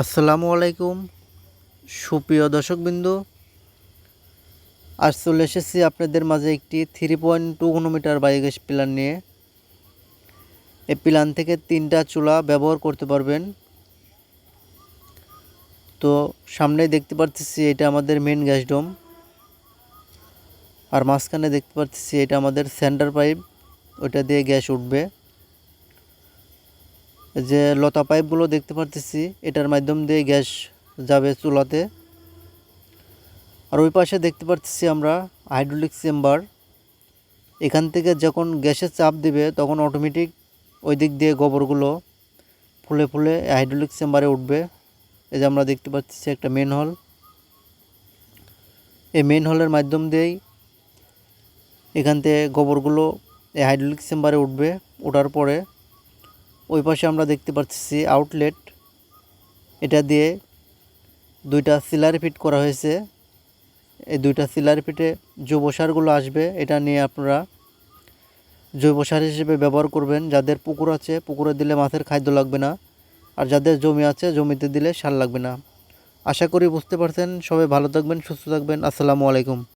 আসসালামু আলাইকুম, সুপ্রিয় দর্শকবিন্দু। আজ চলে এসেছি আপনাদের মাঝে একটি থ্রি পয়েন্ট টু ঘনমিটার বায়োগ্যাস প্ল্যান নিয়ে। এই প্ল্যান থেকে তিনটা চুলা ব্যবহার করতে পারবেন। তো সামনে দেখতে পারতেছি এটা আমাদের মেন গ্যাস ডোম আর মাঝখানে দেখতে পারতেছি এটা আমাদের সেন্টার পাইপ ওইটা দিয়ে গ্যাস উঠবে। যে লতা পাইপগুলো দেখতে পারতেছি, এটার মাধ্যম দিয়ে গ্যাস যাবে চুলাতে। আর ওই পাশে দেখতে পারতেছি আমরা হাইড্রোলিক চেম্বার। এখান থেকে যখন গ্যাসের চাপ দিবে, তখন অটোমেটিক ওই দিক দিয়ে গোবরগুলো ফুলে ফুলে হাইড্রোলিক চেম্বারে উঠবে। এই যে আমরা দেখতে পাচ্ছি একটা মেন হল এই মেন হলের মাধ্যম দিয়েই এখান থেকে গোবরগুলো এই হাইড্রোলিক চেম্বারে উঠবে। ওঠার পরে ওই পাশে আমরা দেখতে পাচ্ছি আউটলেট এটা দিয়ে দুইটা সিলার ফিট করা হয়েছে। এই দুইটা সিলার ফিটে জৈব সারগুলো আসবে। এটা নিয়ে আপনারা জৈব সার হিসেবে ব্যবহার করবেন। যাদের পুকুর আছে, পুকুরে দিলে মাছের খাদ্য লাগবে না। আর যাদের জমি আছে, জমিতে দিলে সার লাগবে না। আশা করি বুঝতে পারছেন। সবাই ভালো থাকবেন, সুস্থ থাকবেন। আসসালামু আলাইকুম।